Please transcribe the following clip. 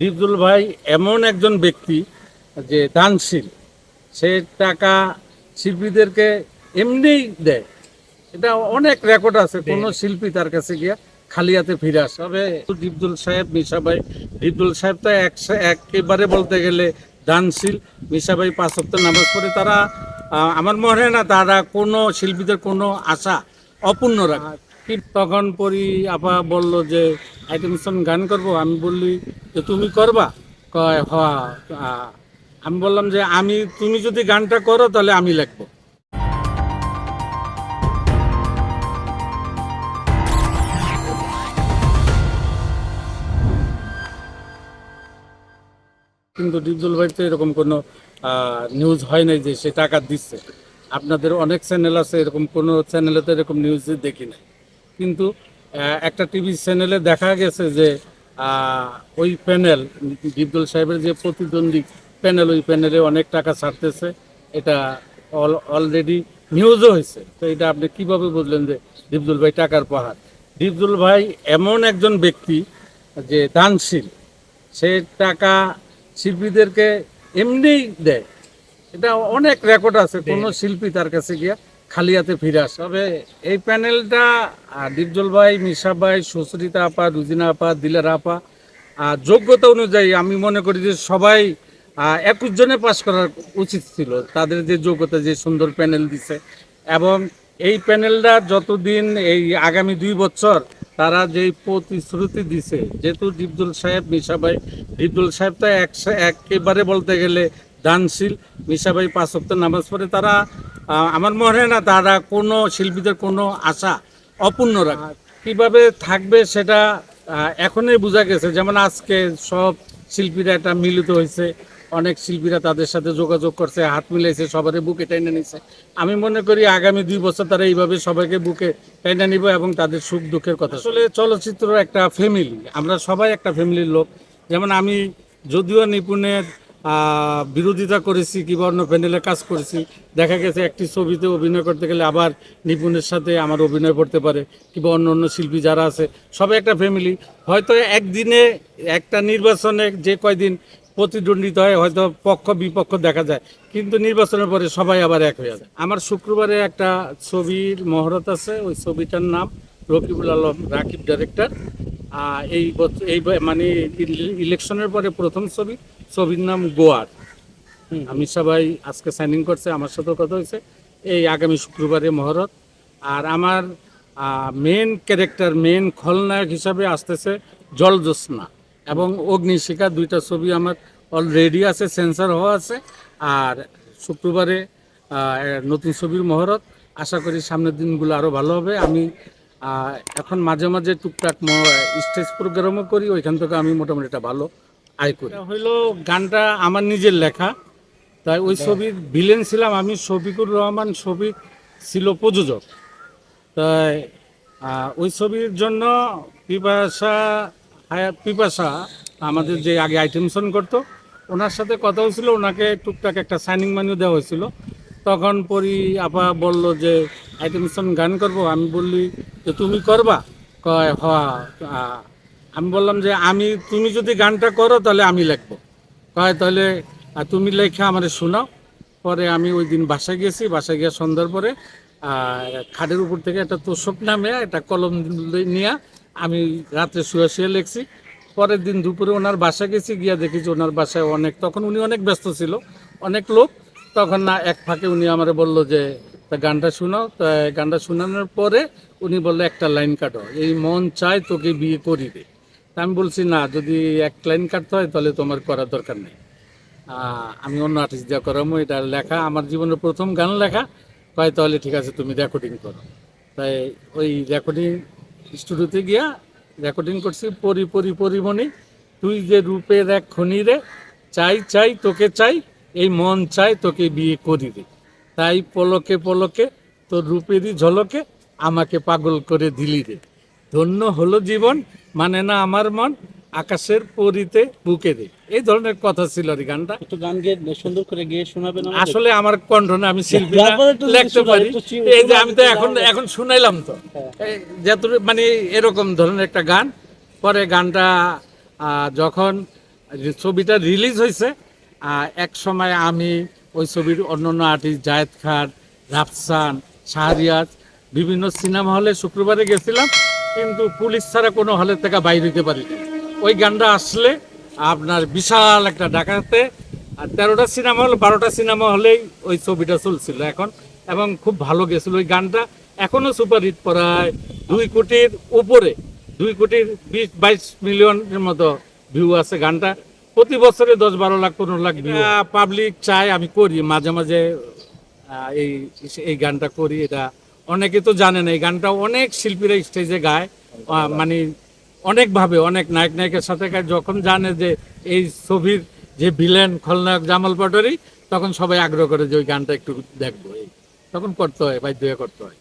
দীপদুল ভাই এমন একজন ব্যক্তি যে দানশীল সে টাকা শিল্পীদেরকে এমনিই দেয়। এটা অনেক রেকর্ড আছে কোনো শিল্পী তার কাছে গিয়া খালি হাতে ফিরে আসে। তবে দীপদুল সাহেব মিশা ভাই দীপদুল সাহেব তো এক একেবারে বলতে গেলে দানশীল। মিশা ভাই পাঁচ সপ্তাহ নামাজ পড়ে তারা আমার মনে হয় না তারা কোনো শিল্পীদের কোনো আশা অপূর্ণ রাখে। ঠিক তখন পরি আপা বলল যে আইটেম গান করব? আমি বললি যে তুমি করবা? কয়, হ আমি বললাম যে, আমি, তুমি যদি গানটা করো তাহলে আমি লিখব। কিন্তু ডিপজল ভাই তো এরকম কোনো নিউজ হয় নাই যে সে টাকা দিচ্ছে। আপনাদের অনেক চ্যানেল আছে, এরকম কোনো চ্যানেলে তো এরকম নিউজ দেখি নাই। কিন্তু একটা টিভি চ্যানেলে দেখা গেছে যে ওই প্যানেল ডিপজল সাহেবের যে প্রতিদ্বন্দ্বী প্যানেল ওই প্যানেলে অনেক টাকা ছাড়তেছে। এটা অল অলরেডি নিউজও হয়েছে। তো এটা আপনি কীভাবে বুঝলেন যে ডিপজুল ভাই টাকার পাহাড়? ডিপজুল ভাই এমন একজন ব্যক্তি যে দানশীল। সে টাকা শিল্পীদেরকে এমনিই দেয়। এটা অনেক রেকর্ড আছে। কোনো শিল্পী তার কাছে গিয়া খালি হাতে ফিরে আসে। তবে এই প্যানেলটা আহ, ডিপজল ভাই মিশা ভাই সুচরিতা আপা রুজিনা আপা দিলার আপা যোগ্যতা অনুযায়ী আমি মনে করি যে সবাই একুশ জনে পাশ করার উচিত ছিল। তাদের যে যোগ্যতা যে সুন্দর প্যানেল দিছে। এবং এই প্যানেলটা যতদিন এই আগামী দুই বছর তারা যে প্রতিশ্রুতি দিছে যেহেতু ডিপদুল সাহেব মিশা ভাই ডিপদুল সাহেব তো এক একেবারে বলতে গেলে দানশীল মিশা ভাই পাঁচ সপ্তাহ নামাজ পড়ে তারা আমার মনে হয় না তারা কোনো শিল্পীদের কোনো আশা অপূর্ণ রাখে। কীভাবে থাকবে সেটা এখনই বোঝা গেছে। যেমন আজকে সব শিল্পীরা একটা মিলিত হয়েছে অনেক শিল্পীরা তাদের সাথে যোগাযোগ করছে হাত মিলাইছে সবারই বুকে টেনে নিছে। আমি মনে করি আগামী দুই বছর তারা এইভাবে সবাইকে বুকে টেনে নিব এবং তাদের সুখ দুঃখের কথা আসলে চলচ্চিত্র একটা ফ্যামিলি আমরা সবাই একটা ফ্যামিলির লোক। যেমন আমি যদিও নিপুণের বিরোধিতা করেছি কিংবা অন্য প্যানেলে কাজ করেছি। দেখা গেছে একটি ছবিতে অভিনয় করতে গেলে আবার নিপুণের সাথে আমার অভিনয় করতে পারে, কিংবা অন্য অন্য শিল্পী যারা আছে, সবাই একটা ফ্যামিলি হয়তো একদিনে, একটা নির্বাচনে যে কয়দিন প্রতিদ্বন্দ্বিতা হয়, হয়তো পক্ষ বিপক্ষ দেখা যায়, কিন্তু নির্বাচনের পরে সবাই আবার এক হয়ে যায়। আমার শুক্রবারে একটা ছবির মহরত আছে, ওই ছবিটার নাম রকিবুল আলম, রাকিব ডাইরেক্টর এই এই মানে ইলেকশনের পরে প্রথম ছবি ছবির নাম গোয়ার। আমি সবাই আজকে সাইনিং করছে, আমার সাথেও কথা হয়েছে। এই আগামী শুক্রবারে মহরত। আর আমার মেন ক্যারেক্টার মেন খলনায়ক হিসাবে আসতেছে জলজ্যোৎস্না এবং অগ্নিশিখা, দুইটা ছবি আমার অলরেডি আছে সেন্সার হওয়া আছে। আর শুক্রবারে নতুন ছবির মহরত। আশা করি সামনের দিনগুলো আরও ভালো হবে। আমি এখন মাঝে মাঝে টুকটাক স্টেজ প্রোগ্রামও করি, ওইখান থেকে আমি মোটামুটি একটা ভালো আয় করি। হইল গানটা আমার নিজের লেখা। তাই ওই ছবির ভিলেন ছিলাম আমি শফিকুর রহমান শফিক ছিল প্রযোজক। তাই ওই ছবির জন্য পিপাসা হায়া- পিপাসা আমাদের যে আগে আইটেম সন করতো ওনার সাথে কথা হয়েছিল ওনাকে টুকটাক একটা সাইনিং মানিও দেওয়া হয়েছিল। তখন পরি আপা বলল যে আইটেমসন গান করব? আমি বললি যে তুমি করবা? কয় হ আহ, আমি বললাম যে আমি, তুমি যদি গানটা করো, তাহলে আমি লিখব। কয়, তাহলে তুমি লেখা আমার শোনাও। পরে আমি ওই দিন বাসায় গেছি। বাসায় গিয়ে সন্ধ্যার পরে খাটের উপর থেকে একটা তোষক নামে একটা কলম নিয়ে আমি রাত্রে শুয়ে শুয়ে লিখছি। পরের দিন দুপুরে ওনার বাসা গেছি, গিয়া দেখেছি ওনার বাসায় অনেক, তখন উনি অনেক ব্যস্ত ছিল, অনেক লোক। তখন না, এক ফাঁকে উনি আমার বলল যে, তা গানটা শোনাও। তা গানটা শোনানোর পরে উনি বলল, একটা লাইন কাটো। এই মন চায় তোকে বিয়ে করিবে। তা আমি বলছি, না, যদি এক লাইন কাটতে হয়, তাহলে তোমার করার দরকার নেই। আমি অন্য আর্টিস্ট দিয়ে করামো এটা লেখা, আমার জীবনের প্রথম গান লেখা, কয়, তাহলে ঠিক আছে, তুমি রেকর্ডিং করো। তাই ওই রেকর্ডিং স্টুডিওতে গিয়া রেকর্ডিং করছি, পরি পরি পরিমণি তুই যে রূপের এক খনি রে, চাই চাই, তোকে চাই, এই মন চাই, তোকে বিয়ে করি রে। তাই পলকে পলকে, তোর রূপেরই ঝলকে আমাকে পাগল করে দিলি রে। ধন্য হলো জীবন মানে না আমার মন আকাশের পরিতে বুকে দে। এই ধরনের কথা ছিল আর গানটা। একটু গান গিয়ে সুন্দর করে গিয়ে শোনাবেন আসলে আমার কণ্ঠ না আমি শিল্পী লিখতে পারি। এই যে আমি তো এখন এখন শুনাইলাম তো। হ্যাঁ। যত মানে এরকম ধরনের একটা গান। পরে গানটা যখন ছবিটা রিলিজ হয়েছে এক সময় আমি ওই ছবির অন্য অন্য আর্টিস্ট জায়েদ খান রাফসান শাহরিয়াজ বিভিন্ন সিনেমা হলে শুক্রবারে গেছিলাম। কিন্তু পুলিশ ছাড়া কোনো হলের থেকে বাইরে হতে পারিনি ওই গানটা আসলে আপনার বিশাল একটা ডাকাতে, আর তেরোটা সিনেমা হল, বারোটা সিনেমা হলেই ওই ছবিটা চলছিল এখন, এবং খুব ভালো গেছিল ওই গানটা। এখনও সুপারহিট প্রায় দুই কোটির উপরে, দুই কোটির বিশ, বাইশ মিলিয়নের মতো ভিউ আছে গানটা। প্রতি বছরে দশ বারো লাখ, পনেরো লাখ ভিউ পাবলিক চাই আমি করি, মাঝে মাঝে এই এই গানটা করি, এটা অনেকে তো জানে না এই গানটা অনেক শিল্পীরা স্টেজে গায় মানে অনেকভাবে, অনেক নায়ক, নায়িকার সাথে গায়। যখন জানে যে এই ছবির যে ভিলেন খলনায়ক জামাল পাটোয়ারি, তখন সবাই আগ্রহ করে যে ওই গানটা একটু দেখব। তখন করতে হয়, বাধ্য করতে হয়।